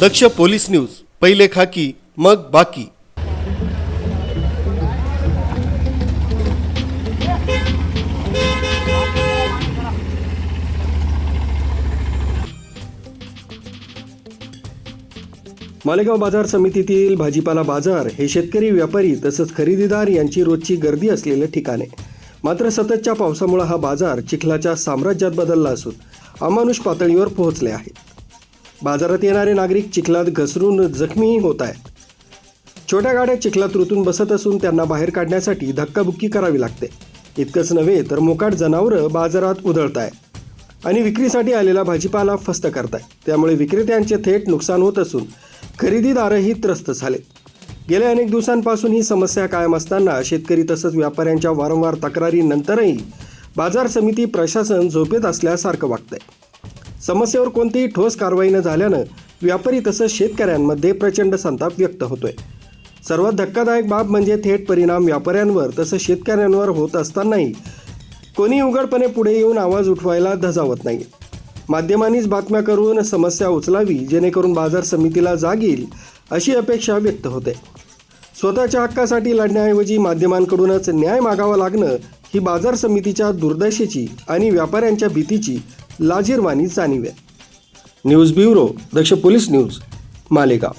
दक्ष police news पहिले खाकी मग बाकी. मालेगाव बाजार समितीतील भाजीपाला बाजार हे शेतकरी व्यापारी तसंच खरेदीदार यांची रोजची गर्दी असलेले ठिकाण. आहे मात्र सततच्या पावसामुळे हा बाजार चिखलाच्या साम्राज्यात बदलला असून अमानुष पातळीवर पोहोचले आहे. बाजारात येणारे नागरिक चिखलात घसरून जखमी होत आहेत. छोट्या गाड्या चिखलात रुतून बसत असून त्यांना बाहेर काढण्यासाठी धक्काबुक्की करावी लागते. इतकंच नव्हे तर मोकाट जनावरं बाजारात उधळत आहेत आणि विक्रीसाठी आलेला भाजीपाला फस्त करताय त्यामुळे विक्रेत्यांचे थेट नुकसान होत असून खरेदीदारही त्रस्त झाले. गेल्या अनेक दिवसांपासून ही समस्या कायम असताना शेतकरी तसंच व्यापाऱ्यांच्या वारंवार तक्रारीनंतरही बाजार समिती प्रशासन झोपेत असल्यासारखं वागतंय. समस्येवर कोणतीही ठोस कारवाई न झाल्यानं व्यापारी तसंच शेतकऱ्यांमध्ये प्रचंड संताप व्यक्त होतोय. सर्वात धक्कादायक बाब म्हणजे थेट परिणाम व्यापाऱ्यांवर तसंच शेतकऱ्यांवर होत असतानाही कोणी उघडपणे पुढे येऊन आवाज उठवायला धजावत नाही. माध्यमांनीच बातम्या करून समस्या उचलावी जेणेकरून बाजार समितीला जाग येईल अशी अपेक्षा व्यक्त होते. स्वतःच्या हक्कासाठी लढण्याऐवजी माध्यमांकडूनच न्याय मागावा लागणं ही बाजार समितीच्या दुर्दशेची आणि व्यापाऱ्यांच्या भीतीची लाजीरवाणी जाणीव. आहे news bureau Daksh police news Malegaon.